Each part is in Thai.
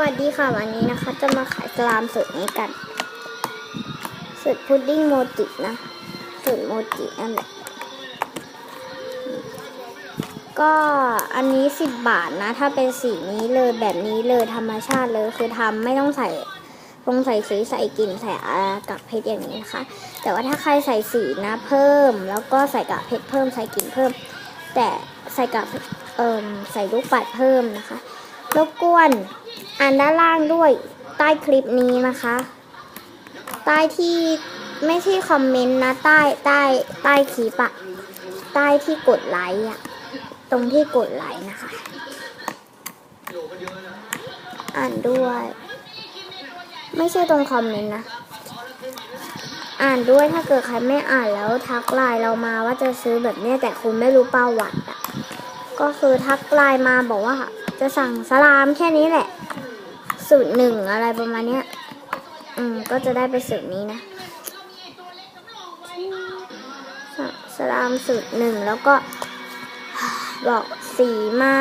วัสดีค่ะวันนี้นะคะ จะมาขายสลามสูตรนี้กันสูตรพุดดิ้งโมจินะสูตรโมจินั่นแหละก็อันนี้สิบบาทนะ ถ้าเป็นสีนี้เลยแบบนี้เลยธรรมชาติเลยคือทำไม่ต้องใส่ลงใส่สีใส่กลิ่นใส่กับเพชรอย่างนี้นะคะ แต่ว่าถ้าใครใส่สีนะเพิ่ม แล้วก็ใส่กับเพชรเพิ่มใส่กลิ่นเพิ่ม แต่ใส่กับเอ่มใส่ลูกปัดเพิ่มนะคะ รบกวนอ่านด้านล่างด้วยใต้คลิปนี้นะคะ ใต้ที่ไม่ใช่คอมเมนต์นะ ใต้ใต้ใต้คลิปอะใต้ที่กดไลค์อะตรงที่กดไลค์นะคะ อ่านด้วย ไม่ใช่ตรงคอมเมนต์นะ อ่านด้วยถ้าเกิดใครไม่อ่านแล้วทักไลน์เรามาว่าจะซื้อแบบนี้แต่คุณไม่รู้ประวัติอะก็คือทักไลน์มาบอกว่า จะสั่งสลามแค่นี้แหละ สูตรหนึ่งอะไรประมาณเนี้ย อืม ก็จะได้ไปสูตรนี้นะสสลามสูตรหนึ่งแล้วก็บอกสีมา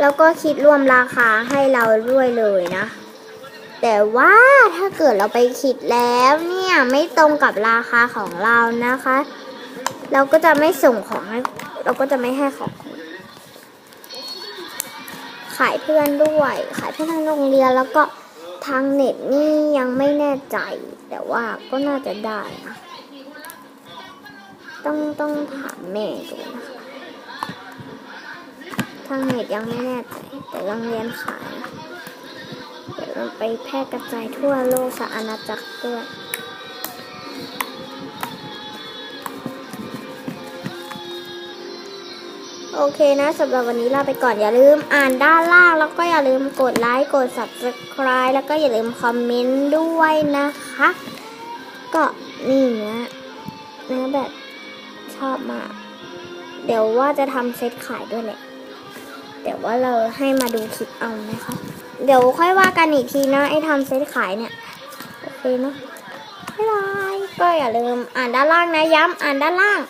แล้วก็คิดรวมราคาให้เราด้วยเลยนะ แต่ว่าถ้าเกิดเราไปคิดแล้วเนี่ยไม่ตรงกับราคาของเรานะคะ เราก็จะไม่ส่งของให้ เราก็จะไม่ให้ของคุณ ขายเพื่อนด้วย ขายเพื่อนทางโรงเรียนแล้วก็ทางเน็ตนี่ยังไม่แน่ใจ แต่ว่าก็น่าจะได้นะต้องต้องถามแม่ดูนะคะทางเน็ตยังไม่แน่ใจแต่โรงเรียนขายนะเดี๋ยวมันไปแพร่กระจายทั่วโลกสอาณาจักรด้วย โอเคนะสำหรับวันนี้ลาไปก่อนอย่าลืมอ่านด้านล่าง แล้วก็อย่าลืมกดไลค์กด subscribe แล้วก็อย่าลืมคอมเมนต์ด้วยนะคะ ก็นี่เนื้อเนื้อแบบชอบมาก เดี๋ยวว่าจะทำเซตขายด้วยแหละแต่ว่าเราให้มาดูคลิปเอานะคะ เดี๋ยวค่อยว่ากันอีกทีนะไอ้ทำเซตขายเนี่ยโอเคเนาะบ๊ายบายก็อย่าลืมอ่านด้านล่างนะย้ำอ่านด้านล่าง